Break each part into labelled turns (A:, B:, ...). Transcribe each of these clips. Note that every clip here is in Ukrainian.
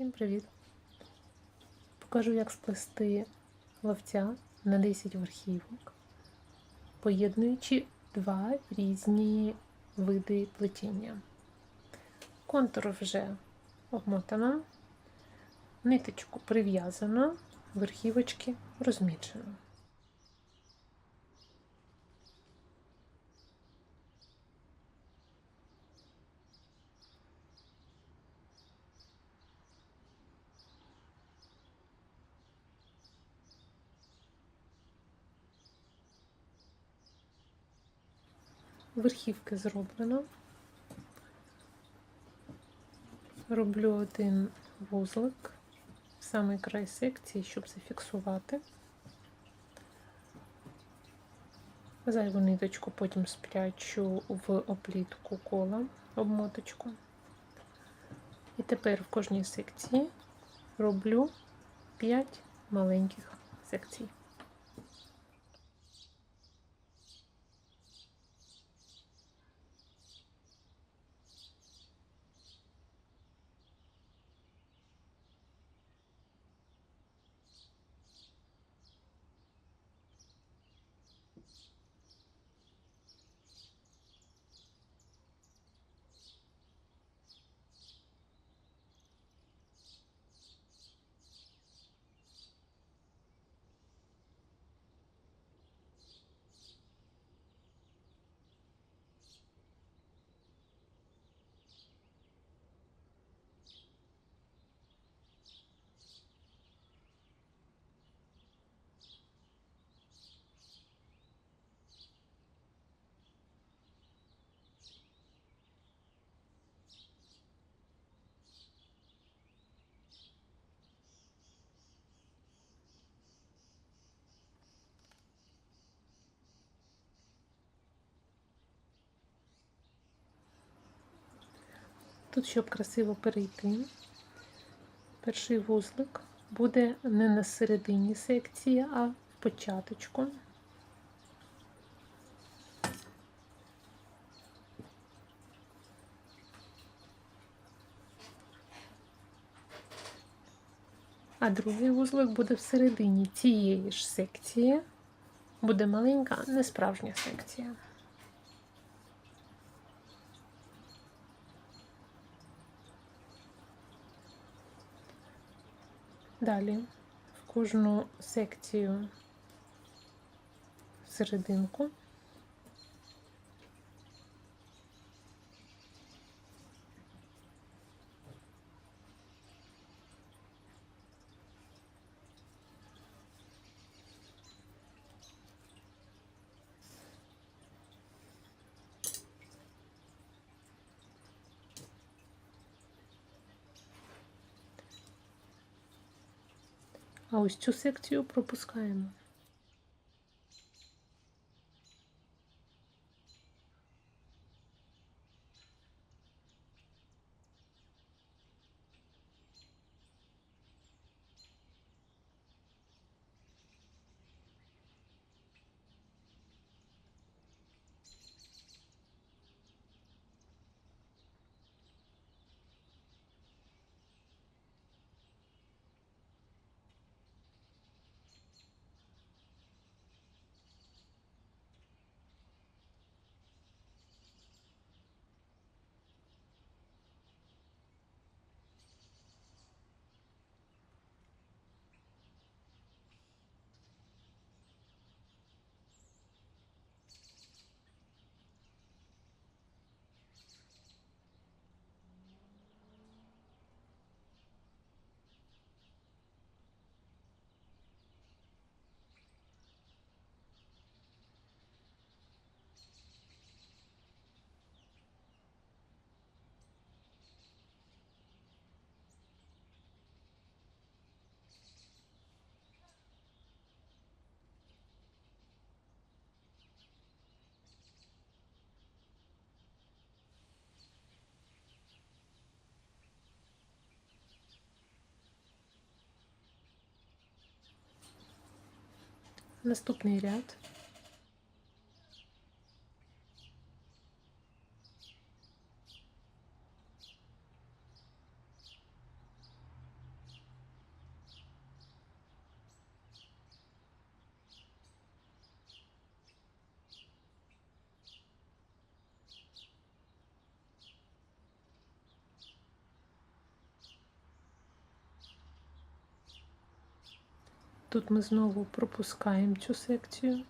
A: Всім привіт! Покажу, як сплести ловця на 10 верхівок, поєднуючи два різні види плетіння. Контур вже обмотано, ниточку прив'язано, верхівочки розмічено. Верхівки зроблено. Роблю один вузлик в самий край секції, щоб зафіксувати. Зайву ниточку потім спрячу в оплітку кола, обмоточку. І тепер в кожній секції роблю 5 маленьких секцій. Тут, щоб красиво перейти, перший вузлик буде не на середині секції, а в початочку. А другий вузлик буде всередині цієї ж секції. Буде маленька, несправжня секція. Далі в кожну секцію серединку Ось цю секцію пропускаємо. Наступний ряд. Тут ми знову пропускаємо цю секцію.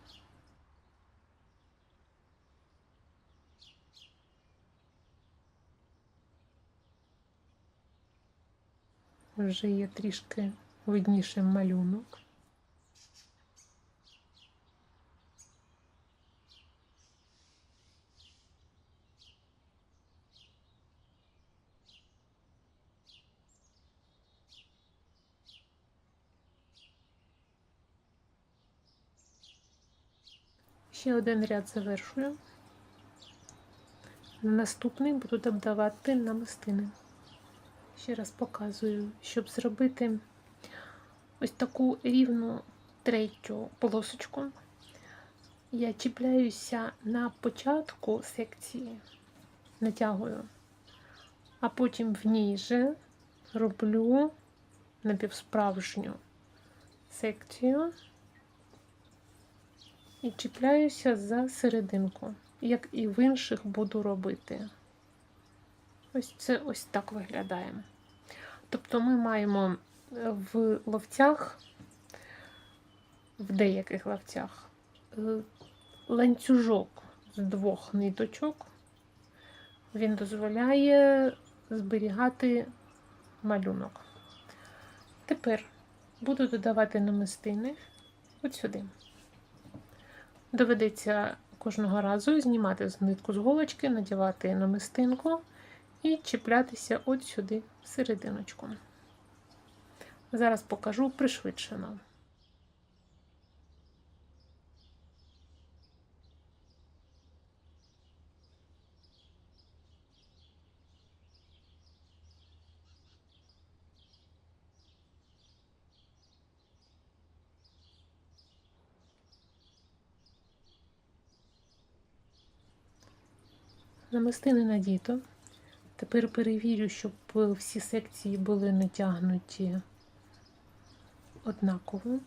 A: Вже є трішки видніший малюнок. Ще один ряд завершую. На наступний буду додавати намистини. Ще раз показую, щоб зробити ось таку рівну третю полосочку. Я чіпляюся на початку секції, натягую, а потім в ній же роблю напівсправжню секцію і чіпляюся за серединку, як і в інших буду робити. Ось це ось так виглядає. Тобто ми маємо в ловцях, в деяких ловцях, е, ланцюжок з двох ниточок. Він дозволяє зберігати малюнок. Тепер буду додавати намистини от сюди. Доведеться кожного разу знімати нитку з голочки, надівати намистинку і чіплятися от сюди в серединочку. Зараз покажу пришвидшено. Намистини надіто. Тепер перевірю, щоб всі секції були натягнуті однаково.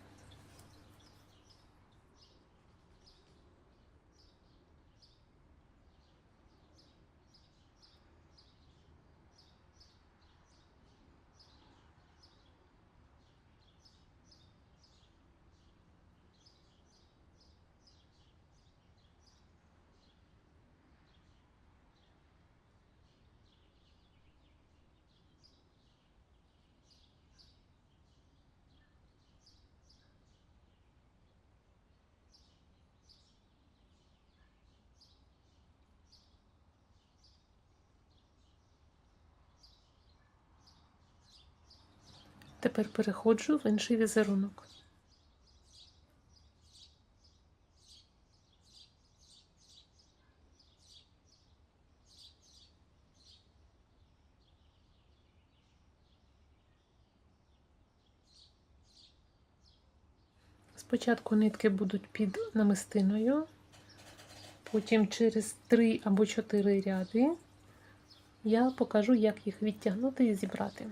A: Тепер переходжу в інший візерунок. Спочатку нитки будуть під намистиною, потім через 3 або 4 ряди я покажу, як їх відтягнути і зібрати.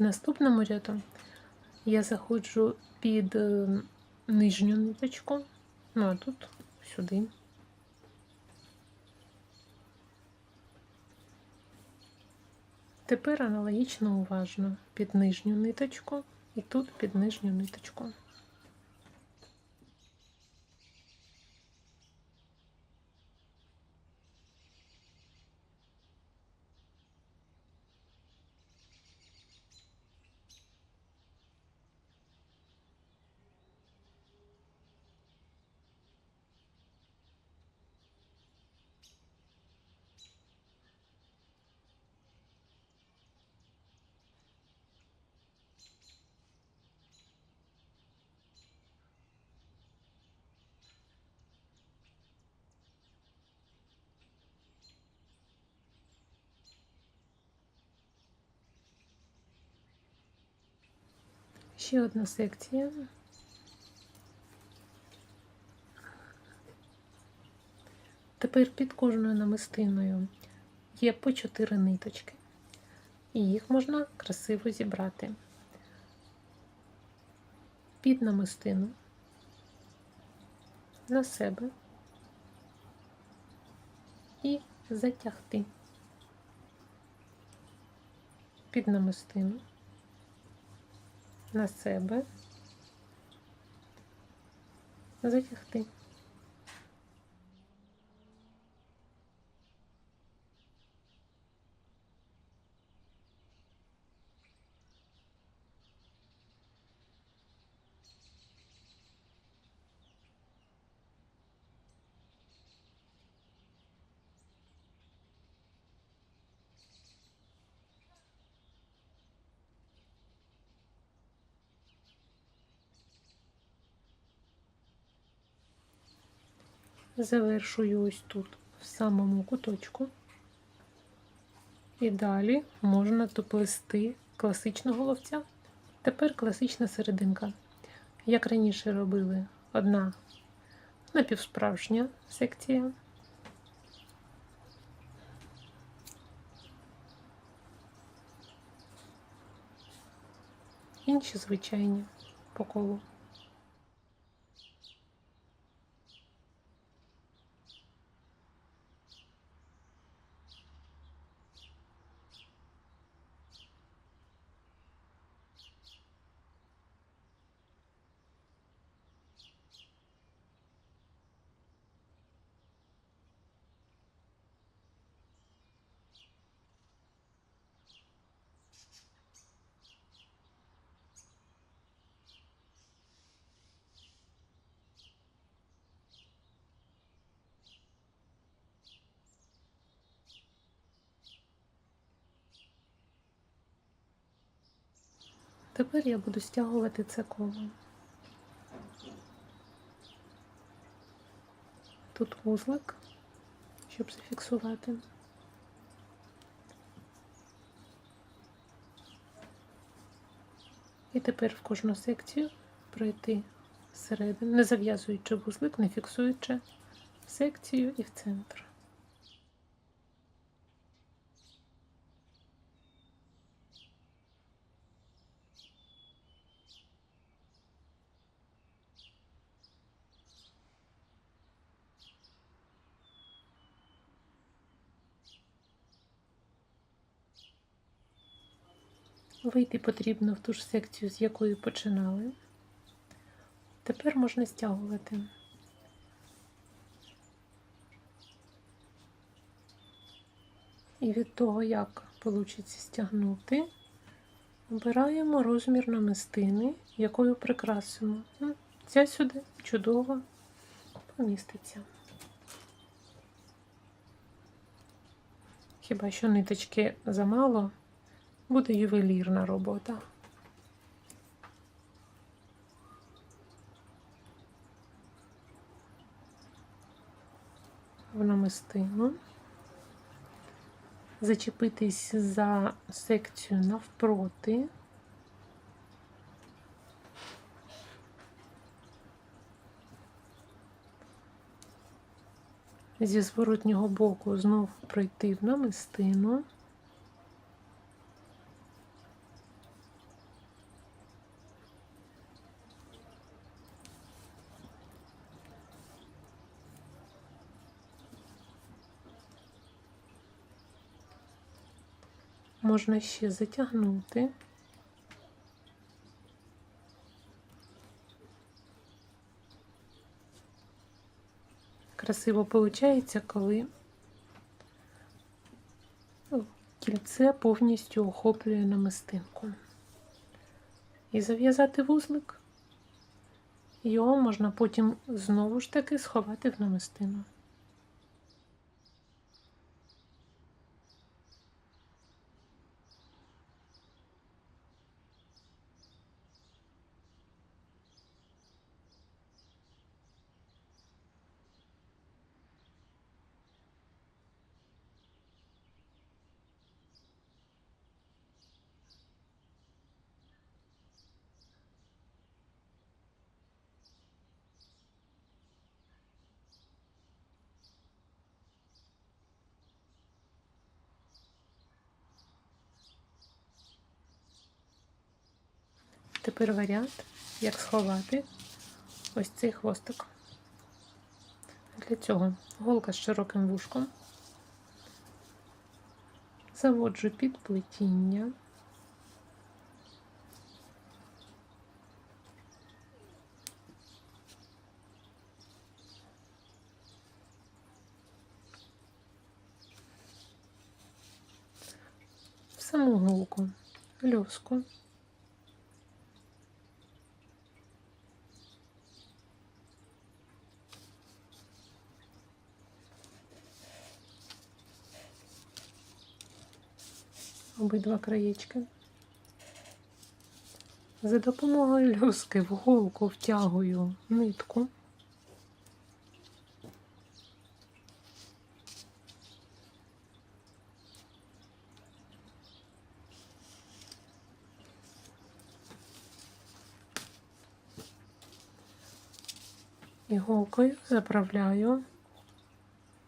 A: В наступному ряду я заходжу під е, нижню ниточку, ну а тут сюди. Тепер аналогічно уважно під нижню ниточку і тут під нижню ниточку. Ще одна секція. Тепер під кожною намистиною є по 4 ниточки, і їх можна красиво зібрати. Під намистину на себе і затягти. Під намистину на себе, затягти. Завершую ось тут, в самому куточку. І далі можна доплести класичного ловця. Тепер класична серединка. Як раніше робили, одна напівсправжня секція. Інші звичайні по колу. Тепер я буду стягувати це коло. Тут вузлик, щоб зафіксувати. І тепер в кожну секцію пройти всередину, не зав'язуючи вузлик, не фіксуючи секцію і в центр. Вийти потрібно в ту ж секцію, з якої починали. Тепер можна стягувати. І від того, як вийде стягнути, обираємо розмір намистини, якою прикрасимо. Ну, Ця сюди чудово поміститься. Хіба що ниточки замало, буде ювелірна робота. В намистину. Зачепитись за секцію навпроти. Зі зворотнього боку знов пройти в намистину. Можна ще затягнути. Красиво виходить, коли кільце повністю охоплює намистинку. І зав'язати вузлик. Його можна потім знову ж таки сховати в намистину. Тепер варіант, як сховати ось цей хвостик. Для цього голка з широким вушком. Заводжу під плетіння. Саму голку льоску. Обидва краєчки. За допомогою люски в голку втягую нитку. Іголкою заправляю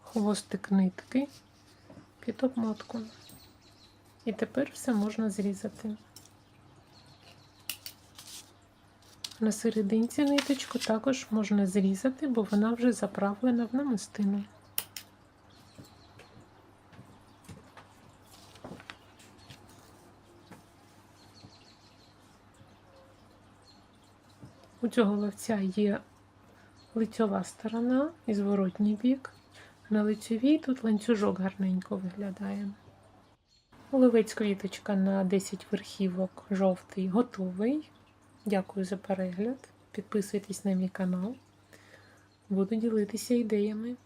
A: хвостик нитки під обмотку. І тепер все можна зрізати. На серединці ниточку також можна зрізати, бо вона вже заправлена в намистину. У цього ловця є лицьова сторона і зворотній бік. На лицьовій тут ланцюжок гарненько виглядає. Оливець квіточка на 10 верхівок жовтий готовий. Дякую за перегляд. Підписуйтесь на мій канал. Буду ділитися ідеями.